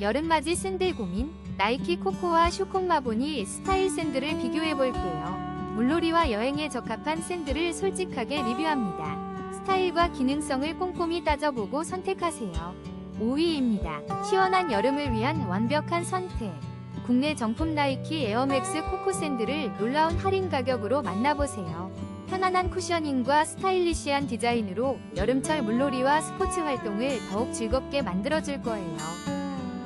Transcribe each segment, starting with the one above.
여름맞이 샌들 고민 나이키 코코와 슈콩마보니 스타일 샌들을 비교해 볼게요. 물놀이와 여행에 적합한 샌들을 솔직하게 리뷰합니다. 스타일과 기능성을 꼼꼼히 따져보고 선택하세요. 5위입니다. 시원한 여름을 위한 완벽한 선택. 국내 정품 나이키 에어맥스 코코 샌들을 놀라운 할인 가격으로 만나보세요. 편안한 쿠셔닝과 스타일리시한 디자인으로 여름철 물놀이와 스포츠 활동을 더욱 즐겁게 만들어줄 거예요.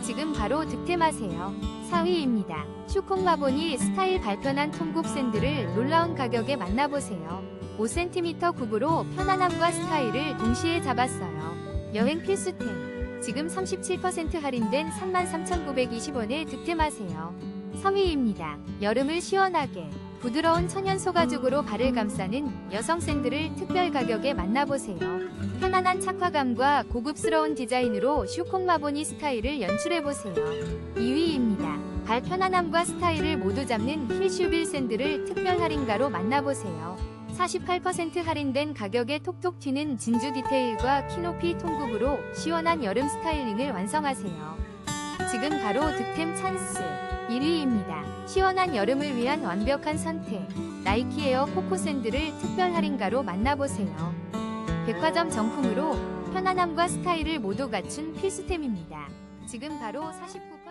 지금 바로 득템하세요. 4위입니다. 슈콩마보니 스타일 발편한 통굽 샌들을 놀라운 가격에 만나보세요. 5cm 굽으로 편안함과 스타일을 동시에 잡았어요. 여행 필수템. 지금 37% 할인된 33,920원에 득템하세요. 3위입니다. 여름을 시원하게 부드러운 천연 소가죽으로 발을 감싸는 여성 샌들을 특별 가격에 만나보세요. 편안한 착화감과 고급스러운 디자인으로 슈콩마보니 스타일을 연출해보세요. 2위입니다. 발 편안함과 스타일을 모두 잡는 힐슈빌 샌들을 특별 할인가로 만나보세요. 48% 할인된 가격에 톡톡 튀는 진주 디테일과 키높이 통굽으로 시원한 여름 스타일링을 완성하세요. 지금 바로 득템 찬스. 1위입니다. 시원한 여름을 위한 완벽한 선택. 나이키 에어 코코 샌들을 특별 할인가로 만나보세요. 백화점 정품으로 편안함과 스타일을 모두 갖춘 필수템입니다. 지금 바로 49